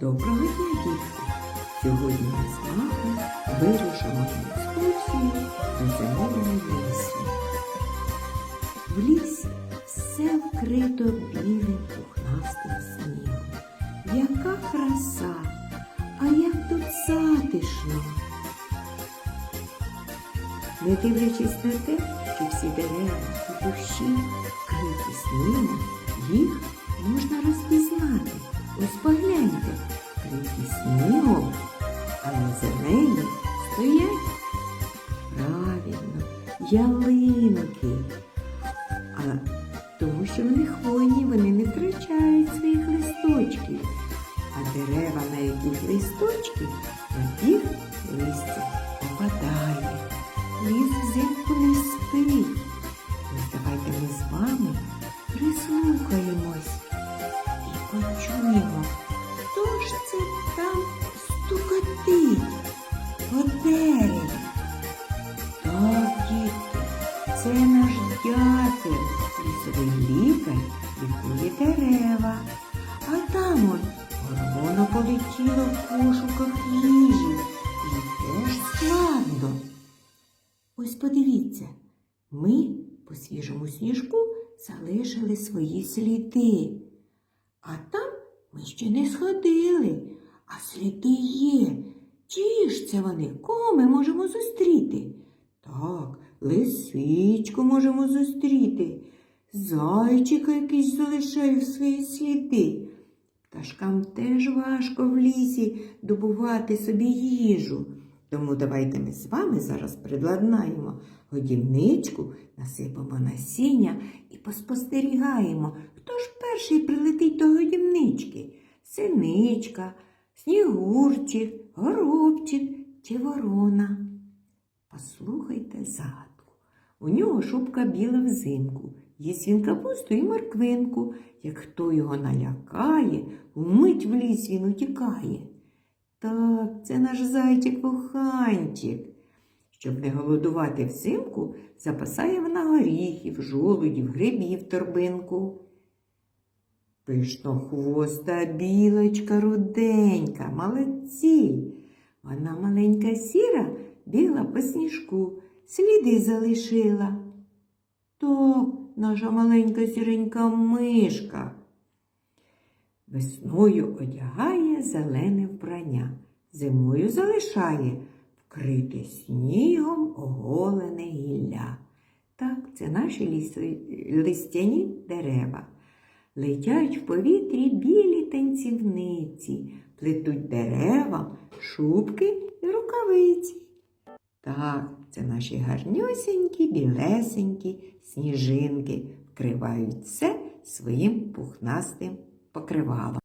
Доброго дня, дітки! Сьогодні ми з вами вирушимо на екскурсію до зимового лісу. В лісі все вкрито білим пухнастим снігом. Яка краса! А як тут затишно! Не дивлячись на те, що всі дерева і кущі вкриті снігом, їх можна розпізнати. Ось погляньте, вкриті снігом, а на зелені стоять правильно ялинки. А тому що вони хвойні, вони не втрачають своїх листочків. А дерева, на яких листочки, на тих листя попадає. Ліс взимку не спить. Ось давайте ми з вами прислухаємось почуємо, хто ж це там стукотить по дереві. Так, дітки, це наш дятел, лісовий лікар лікує дерева. А там он воно полетіло в пошуках їжі. І теж складно. Ось подивіться, ми по свіжому сніжку залишили свої сліди. А там ми ще не сходили, а сліди є. Чиї ж це вони? Кого ми можемо зустріти? Так, лисичку можемо зустріти. Зайчика якийсь залишає свої сліди. Пташкам теж важко в лісі добувати собі їжу. Тому давайте ми з вами зараз предладнаємо годівничку, насипемо насіння і поспостерігаємо, перший прилетить до годівнички. Синичка, снігурчик, горобчик чи ворона. Послухайте загадку. У нього шубка біла взимку. Їсть він капусту і морквинку. Як хто його налякає, вмить в ліс він утікає. Так, це наш зайчик-вуханчик. Щоб не голодувати взимку, запасає вона горіхів, жолудів, грибів торбинку. Пишнохвоста білочка руденька, молодці. Вона маленька сіра бігла по сніжку, сліди залишила. Так, наша маленька сіренька мишка. Весною одягає зелене вбрання, зимою залишає вкрите снігом оголене гілля. Так, це наші ліси, листяні дерева. Летять в повітрі білі танцівниці, плетуть дерева, шубки і рукавиці. Так, це наші гарнюсінькі, білесенькі сніжинки вкривають все своїм пухнастим покривалом.